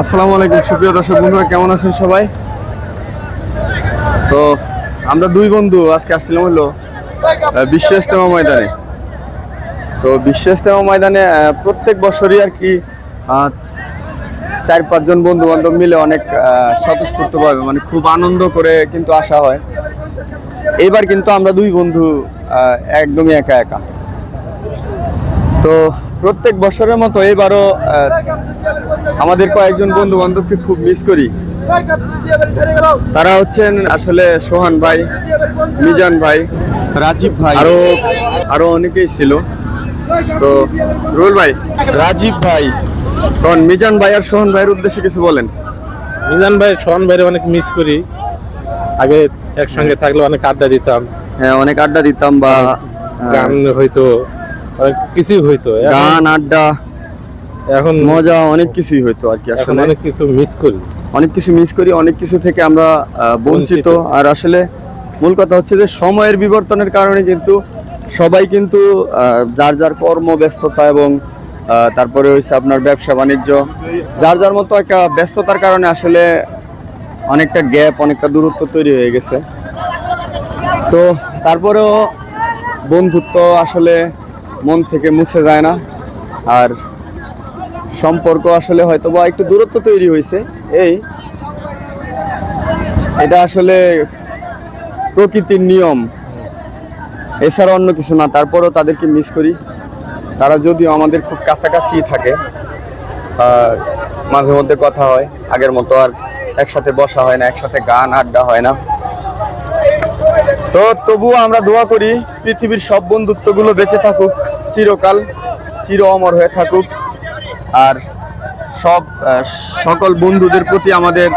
আসসালামু আলাইকুম, সুপ্রিয় দর্শক বন্ধুরা, কেমন আছেন সবাই? তো আমরা দুই বন্ধু আজকে আসছিলাম হলো বিশ্ব ইস্তেমা ময়দানে। তো বিশ্ব ইস্তেমা ময়দানে প্রত্যেক বছরই আর কি চার পাঁচজন বন্ধু বান্ধব মিলে অনেক স্বতঃস্ফূর্তভাবে মানে খুব আনন্দ করে কিন্তু আসা হয়। এইবার কিন্তু আমরা দুই বন্ধু একদমই একা একা। তো প্রত্যেক বছরের মতো এবারও আমাদের কয়েকজন বন্ধু বান্ধবকে খুব মিস করি। তারা হচ্ছেন আসলে সোহান ভাই মিজান ভাই রাজীব ভাই। আরও আরও অনেকেই ছিল। তো রুল ভাই রাজীব ভাই। তখন মিজান ভাই আর সোহান ভাইয়ের উদ্দেশ্যে কিছু বলেন? মিজান ভাই সোহান ভাইরে অনেক মিস করি। আগে একসঙ্গে থাকলে অনেক আড্ডা দিতাম। হ্যাঁ অনেক আড্ডা দিতাম বা গান হইতো অনেক কিছুই হইতো গান আড্ডা এখন মজা অনেক কিছুই হইতো আর কি আসলে অনেক কিছু মিস করি। অনেক কিছু মিস করি অনেক কিছু থেকে আমরা বঞ্চিত। আর আসলে মূল কথা হচ্ছে যে সময়ের বিবর্তনের কারণে কিন্তু সবাই কিন্তু যার যার কর্মব্যস্ততা এবং তারপরে হচ্ছে আপনার ব্যবসা বাণিজ্য যার যার মতো একটা ব্যস্ততার কারণে আসলে অনেকটা গ্যাপ অনেকটা দূরত্ব তৈরি হয়ে গেছে। তো তারপরেও বন্ধুত্ব আসলে মন থেকে মুছে যায় না। আর সম্পর্ক আসলে হয়তো বা একটু দূরত্ব তৈরি হয়েছে। এই, এটা আসলে প্রকৃতির নিয়ম। এছাড়া অন্য কিছু না, তারপরেও তাদেরকে মিস করি। তারা যদিও আমাদের খুব কাছাকাছি থাকে মাঝে মধ্যে কথা হয়, আগের মতো আর একসাথে বসা হয় না, একসাথে গান আড্ডা হয় না। তো তবুও আমরা দোয়া করি, পৃথিবীর সব বন্ধুত্বগুলো বেঁচে থাকুক, চিরকাল, চির অমর হয়ে থাকুক। আর সব সকল বন্ধুদের প্রতি আমাদের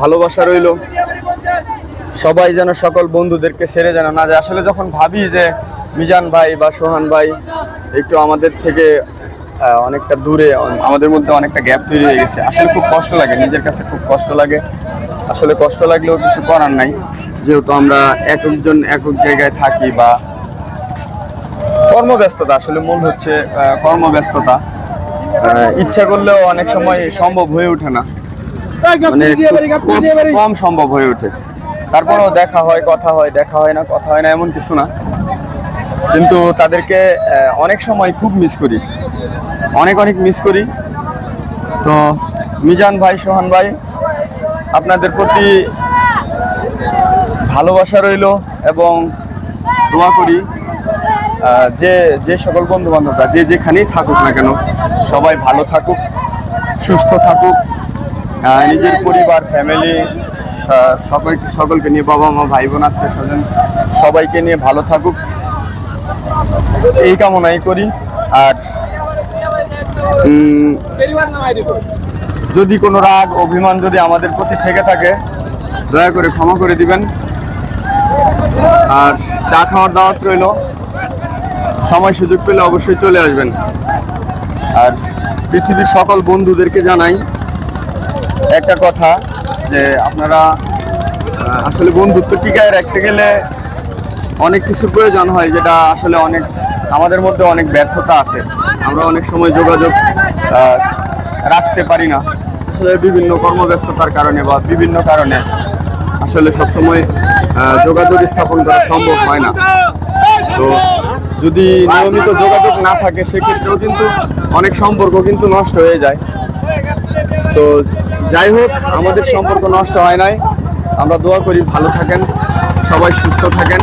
ভালোবাসা রইল। সবাই যেন সকল বন্ধুদেরকে ছেড়ে যেন না যায়। আসলে যখন ভাবি যে মিজান ভাই বা সোহান ভাই একটু আমাদের থেকে অনেকটা দূরে, আমাদের মধ্যে অনেকটা গ্যাপ তৈরি হয়ে গেছে, আসলে খুব কষ্ট লাগে, নিজের কাছে খুব কষ্ট লাগে। আসলে কষ্ট লাগলেও কিছু করার নাই। যেহেতু আমরা এক একজন একক জায়গায় থাকি বা কর্মব্যস্ততা, আসলে মূল হচ্ছে কর্মব্যস্ততা। ইচ্ছা করলেও অনেক সময় সম্ভব হয়ে ওঠে না। মানে কম- সম্ভব হয়ে ওঠে। তারপরেও দেখা হয় কথা হয় দেখা হয় না কথা হয় না এমন কিছু না। কিন্তু তাদেরকে অনেক সময় খুব মিস করি। অনেক অনেক মিস করি। তো মিজান ভাই সোহান ভাই আপনাদের প্রতি ভালোবাসা রইল এবং দোয়া করি। যে যে সকল বন্ধু বান্ধবরা যে যেখানেই থাকুক না কেন, সবাই ভালো থাকুক, সুস্থ থাকুক। নিজের পরিবার ফ্যামিলি সকল, সকলকে নিয়ে বাবা মা, ভাই বোন, আত্মীয় স্বজন, সবাইকে নিয়ে ভালো থাকুক। এই কামনাই করি। আর যদি কোনো রাগ, অভিমান যদি আমাদের প্রতি থেকে থাকে, দয়া করে ক্ষমা করে দিবেন। আর চা খাওয়ার দাওয়াত রইল। সময় সুযোগ পেলে অবশ্যই চলে আসবেন। আর পৃথিবীর সকল বন্ধুদেরকে জানাই একটা কথা, যে আপনারা আসলে বন্ধুত্ব টিকায় রাখতে গেলে অনেক কিছু প্রয়োজন হয়, যেটা আসলে অনেক, আমাদের মধ্যে অনেক ব্যর্থতা আছে। আমরা অনেক সময় যোগাযোগ রাখতে পারি না। আসলে বিভিন্ন কর্মব্যস্ততার কারণে বা বিভিন্ন কারণে আসলে সবসময় যোগাযোগ স্থাপন করা সম্ভব হয় না। তো যদি নিয়মিত যোগাযোগ না থাকে, সেক্ষেত্রেও কিন্তু অনেক সম্পর্ক কিন্তু নষ্ট হয়ে যায়। তো যাই হোক, আমাদের সম্পর্ক নষ্ট হয় নাই। আমরা দোয়া করি, ভালো থাকেন, সবাই সুস্থ থাকেন।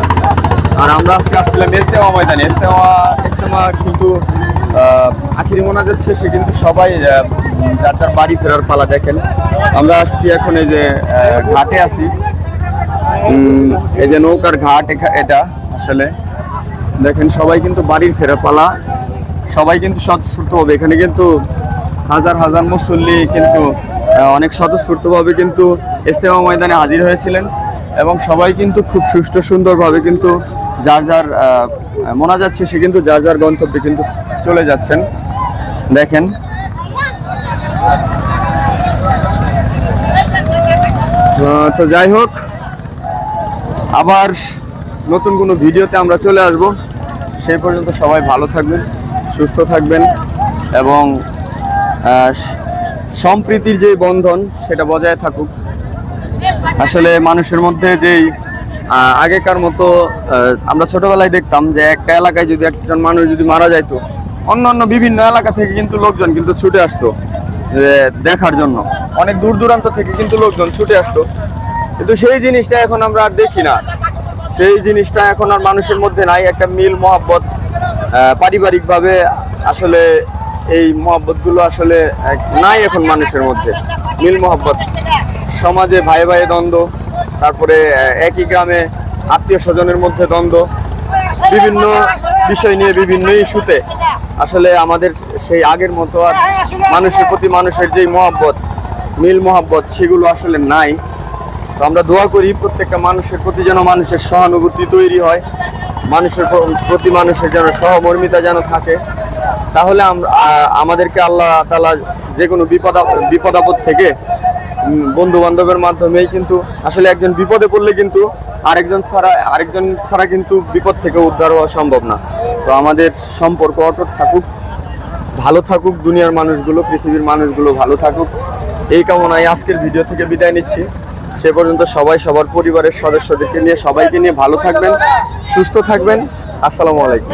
আর আমরা আজকে আসছিলাম ইস্তেমা ময়দানে। ইস্তেমা ইস্তেমা কিন্তু আখিরি মোনা যাচ্ছে সে কিন্তু সবাই যার যার বাড়ি ফেরার পালা দেখেন। আমরা আসছি এখন এই যে ঘাটে আছি। এই যে নৌকার ঘাট এটা আসলে। দেখেন, সবাই কিন্তু বাড়ির ফেরা পালা সবাই কিন্তু স্বতঃস্ফূর্তভাবে, এখানে কিন্তু হাজার হাজার মুসল্লি কিন্তু অনেক স্বতঃস্ফূর্তভাবে কিন্তু ইস্তেমা ময়দানে হাজির হয়েছিলেন এবং সবাই কিন্তু খুব সুষ্ঠু, সুন্দরভাবে কিন্তু যার যার মোনা যাচ্ছে সে কিন্তু যার যার গন্তব্যে কিন্তু চলে যাচ্ছেন। দেখেন। তো যাই হোক, আবার নতুন কোনো ভিডিওতে আমরা চলে আসব। সেই পর্যন্ত সবাই ভালো থাকবেন, সুস্থ থাকবেন এবং সম্প্রীতির যে বন্ধন সেটা বজায় থাকুক। আসলে মানুষের মধ্যে যেই আগেকার মতো আমরা ছোটবেলায় দেখতাম যে একটা এলাকায় যদি একজন মানুষ যদি মারা যাইতো, অন্য অন্য বিভিন্ন এলাকা থেকে কিন্তু লোকজন কিন্তু ছুটে আসতো দেখার জন্য। অনেক দূর দূরান্ত থেকে কিন্তু লোকজন ছুটে আসতো। কিন্তু সেই জিনিসটা এখন আমরা আর দেখি না। সেই জিনিসটা এখন আর মানুষের মধ্যে নাই, একটা মিল মহাব্বত পারিবারিকভাবে আসলে এই মহাব্বতগুলো আসলে নাই এখন মানুষের মধ্যে। মিল মহাব্বত। সমাজে ভাই ভাই দ্বন্দ্ব, তারপরে একই গ্রামে আত্মীয় স্বজনের মধ্যে দ্বন্দ্ব, বিভিন্ন বিষয় নিয়ে বিভিন্ন ইস্যুতে আসলে আমাদের সেই আগের মতো আর মানুষের প্রতি মানুষের যেই মহাব্বত, মিল মহাব্বত, সেগুলো আসলে নাই। তো আমরা দোয়া করি প্রত্যেকটা মানুষের প্রতি যেন মানুষের সহানুভূতি তৈরি হয়, মানুষের প্রতি মানুষের যেন সহমর্মিতা যেন থাকে। তাহলে আমরা আমাদেরকে আল্লাহ তালা যে কোনো বিপদ বিপদ আপদ থেকে বন্ধু বান্ধবের মাধ্যমেই কিন্তু, আসলে একজন বিপদে পড়লে কিন্তু আরেকজন ছাড়া আরেকজন ছাড়া কিন্তু বিপদ থেকে উদ্ধার হওয়া সম্ভব না। তো আমাদের সম্পর্ক অটুট থাকুক, ভালো থাকুক দুনিয়ার মানুষগুলো, পৃথিবীর মানুষগুলো ভালো থাকুক। এই কামনায় আজকের ভিডিও থেকে বিদায় নিচ্ছি। সে পর্যন্ত সবাই সবার পরিবারের সদস্যদেরকে নিয়ে সবাইকে নিয়ে ভালো থাকবেন, সুস্থ থাকবেন। আসসালামু আলাইকুম।